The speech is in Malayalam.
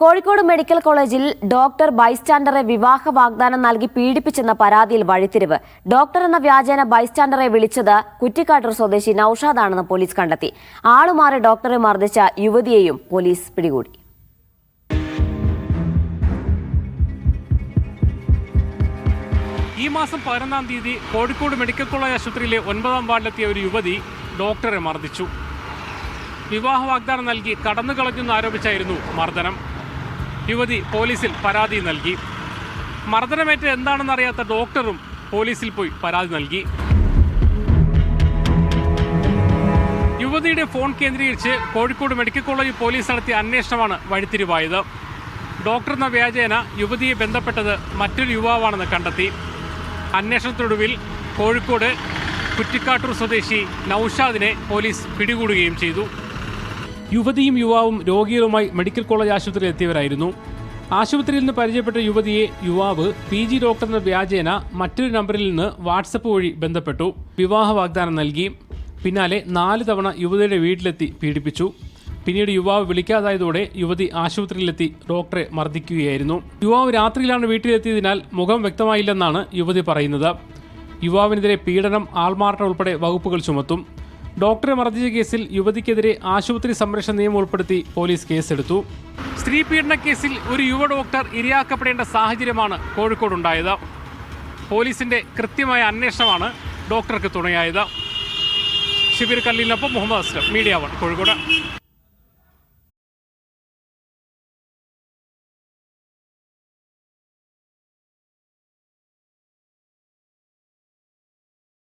കോഴിക്കോട് മെഡിക്കൽ കോളേജിൽ ഡോക്ടർ ബൈസ്റ്റാൻഡറെ വിവാഹ വാഗ്ദാനം നൽകി പീഡിപ്പിച്ചെന്ന പരാതിയിൽ വഴിത്തിരിവ്. ഡോക്ടർ എന്ന വ്യാജേന ബൈസ്റ്റാൻഡറെ വിളിച്ചത് കുറ്റിക്കാട്ടൂർ സ്വദേശി നൌഷാദാണെന്ന് പോലീസ് കണ്ടെത്തി. ആളുമാറി ഡോക്ടറെ മർദ്ദിച്ച യുവതിയെയും പോലീസ് പിടികൂടി. ഈ മാസം പതിനൊന്നാം തീയതി കോഴിക്കോട് മെഡിക്കൽ കോളേജ് ആശുപത്രിയിലെ ഒൻപതാം വാർഡിലെത്തിയ ഒരു യുവതി ഡോക്ടറെ മർദ്ദിച്ചു. വിവാഹ വാഗ്ദാനം നൽകി കടന്നു കളഞ്ഞെന്ന് ആരോപിച്ചായിരുന്നു മർദ്ദനം. യുവതി പോലീസിൽ പരാതി നൽകി. മർദ്ദനമേറ്റ എന്താണെന്നറിയാത്ത ഡോക്ടറും പോലീസിൽ പോയി പരാതി നൽകി. യുവതിയുടെ ഫോൺ കേന്ദ്രീകരിച്ച് കോഴിക്കോട് മെഡിക്കൽ കോളേജ് പോലീസ് നടത്തിയ അന്വേഷണമാണ് വഴിത്തിരിവായത്. ഡോക്ടർ എന്ന വ്യാജേന യുവതിയെ ബന്ധപ്പെട്ടത് മറ്റൊരു യുവാവാണെന്ന് കണ്ടെത്തി. അന്വേഷണത്തിനൊടുവിൽ കോഴിക്കോട് കുറ്റിക്കാട്ടൂർ സ്വദേശി നൌഷാദിനെ പോലീസ് പിടികൂടുകയും ചെയ്തു. യുവതിയും യുവാവും രോഗികളുമായി മെഡിക്കൽ കോളേജ് ആശുപത്രിയിൽ എത്തിയവരായിരുന്നു. ആശുപത്രിയിൽ നിന്ന് പരിചയപ്പെട്ട യുവതിയെ യുവാവ് പി ജി ഡോക്ടർ എന്ന വ്യാജേന മറ്റൊരു നമ്പറിൽ നിന്ന് വാട്സപ്പ് വഴി ബന്ധപ്പെട്ടു. വിവാഹ വാഗ്ദാനം നൽകി. പിന്നാലെ നാല് തവണ യുവതിയുടെ വീട്ടിലെത്തി പീഡിപ്പിച്ചു. പിന്നീട് യുവാവ് വിളിക്കാതായതോടെ യുവതി ആശുപത്രിയിലെത്തി ഡോക്ടറെ മർദ്ദിക്കുകയായിരുന്നു. യുവാവ് രാത്രിയിലാണ് വീട്ടിലെത്തിയതിനാൽ മുഖം വ്യക്തമായില്ലെന്നാണ് യുവതി പറയുന്നത്. യുവാവിനെതിരെ പീഡനം ആൾമാറാട്ടം ഉൾപ്പെടെ വകുപ്പുകൾ ചുമത്തും. ഡോക്ടറെ മർദ്ദിച്ച കേസിൽ യുവതിക്കെതിരെ ആശുപത്രി സംരക്ഷണ നിയമം ഉൾപ്പെടുത്തി പോലീസ് കേസെടുത്തു. സ്ത്രീ പീഡന കേസിൽ ഒരു യുവ ഡോക്ടർ ഇരയാക്കപ്പെടേണ്ട സാഹചര്യമാണ് കോഴിക്കോടുണ്ടായത്. പോലീസിന്റെ കൃത്യമായ അന്വേഷണമാണ് ഡോക്ടർക്ക് തുണയായത്. ഷിബിർ കല്ലിനൊപ്പം മുഹമ്മദ് അസ്ലം മീഡിയ വൺ കോഴിക്കോട്.